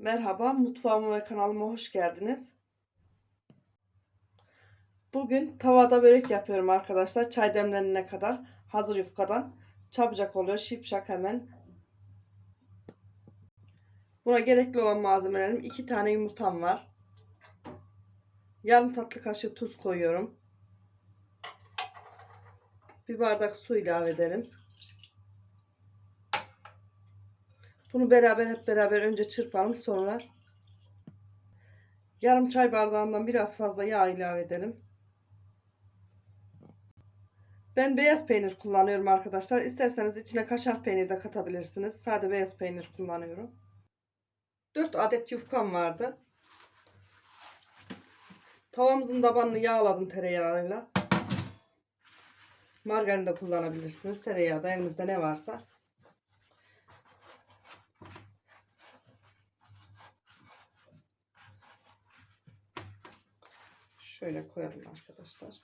Merhaba, mutfağıma ve kanalıma hoş geldiniz. Bugün tavada börek yapıyorum arkadaşlar. Çay demlenene kadar hazır yufkadan. Çabucak oluyor, şipşak hemen. Buna gerekli olan malzemelerim 2 tane yumurtam var. Yarım tatlı kaşığı tuz koyuyorum. Bir bardak su ilave edelim. Bunu beraber hep beraber önce çırpalım sonra yarım çay bardağından biraz fazla yağ ilave edelim. Ben beyaz peynir kullanıyorum arkadaşlar. İsterseniz içine kaşar peynir de katabilirsiniz. Sade beyaz peynir kullanıyorum. 4 adet yufkam vardı. Tavamızın tabanını yağladım tereyağıyla. Margarin de kullanabilirsiniz. Tereyağı da evinizde ne varsa. Şöyle koyalım arkadaşlar.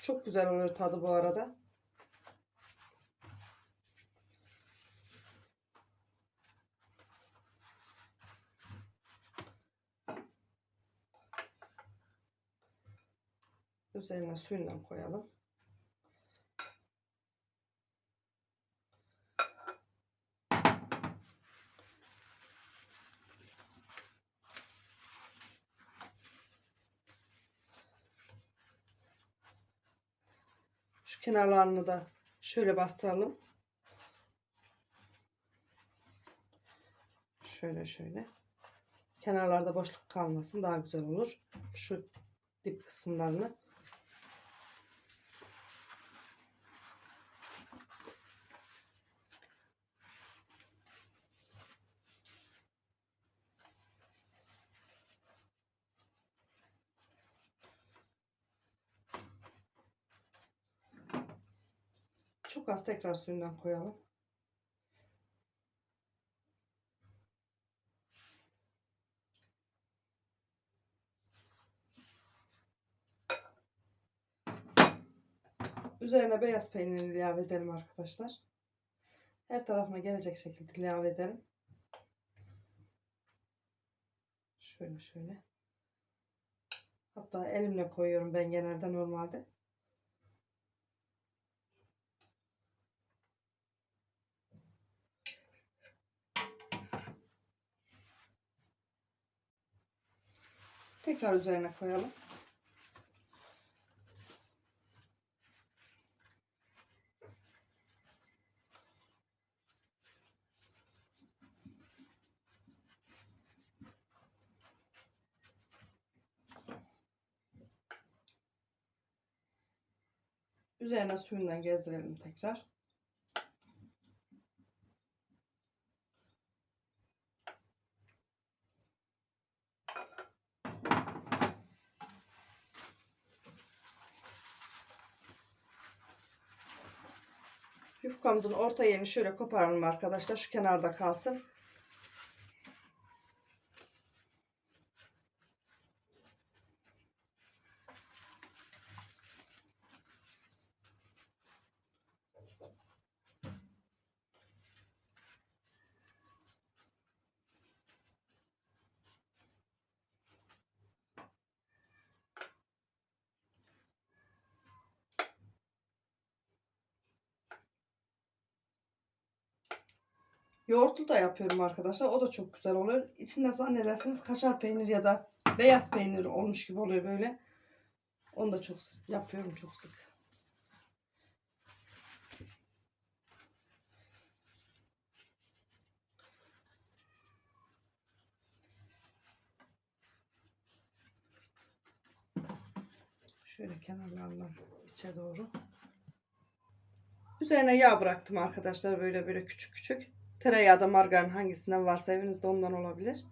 Çok güzel oluyor tadı bu arada. Üzerine suyundan koyalım. Şu kenarlarını da şöyle bastıralım. Şöyle şöyle. Kenarlarda boşluk kalmasın daha güzel olur. Şu dip kısımlarını. Çok az tekrar suyundan koyalım. Üzerine beyaz peynir ilave edelim arkadaşlar. Her tarafına gelecek şekilde ilave edelim. Şöyle şöyle. Hatta elimle koyuyorum ben genelde normalde. Tekrar üzerine koyalım. Üzerine suyundan gezdirelim tekrar. Yufkamızın orta yerini şöyle koparalım arkadaşlar. Şu kenarda kalsın. Yoğurtlu da yapıyorum arkadaşlar. O da çok güzel oluyor. İçinde zannederseniz kaşar peynir ya da beyaz peynir olmuş gibi oluyor böyle. Onu da çok yapıyorum çok sık. Şöyle kenarlarından içe doğru. Üzerine yağ bıraktım arkadaşlar böyle böyle küçük küçük. Tereyağı da margarin hangisinden varsa evinizde ondan olabilir.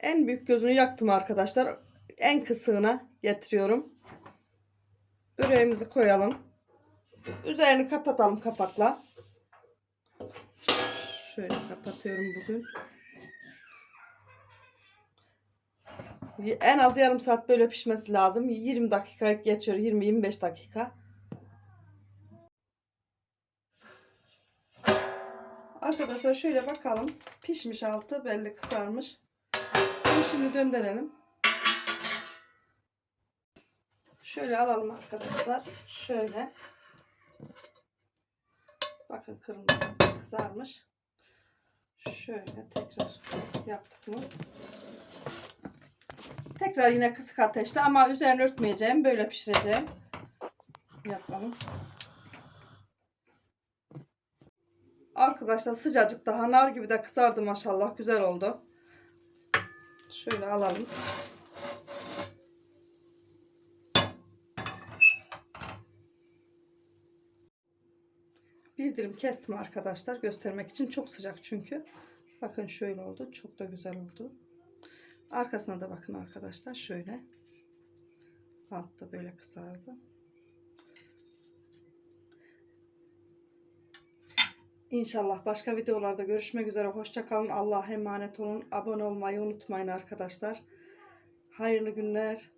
En büyük gözünü yaktım arkadaşlar. En kısığına getiriyorum. Böreğimizi koyalım. Üzerini kapatalım kapakla. Şöyle kapatıyorum bugün. En az yarım saat böyle pişmesi lazım. 20 dakika geçiyor. 20-25 dakika. Arkadaşlar şöyle bakalım. Pişmiş altı belli kızarmış. Bunu şimdi döndürelim. Şöyle alalım arkadaşlar. Şöyle. Bakın kırmızı kızarmış. Şöyle tekrar yaptık mı? Tekrar yine kısık ateşte ama üzerine örtmeyeceğim. Böyle pişireceğim. Yapalım. Arkadaşlar sıcacık daha nar gibi de kızardı maşallah. Güzel oldu. Şöyle alalım. Bir dilim kestim arkadaşlar göstermek için. Çok sıcak çünkü. Bakın şöyle oldu. Çok da güzel oldu. Arkasına da bakın arkadaşlar. Şöyle. Altta böyle kısardı. İnşallah başka videolarda görüşmek üzere. Hoşçakalın. Allah'a emanet olun. Abone olmayı unutmayın arkadaşlar. Hayırlı günler.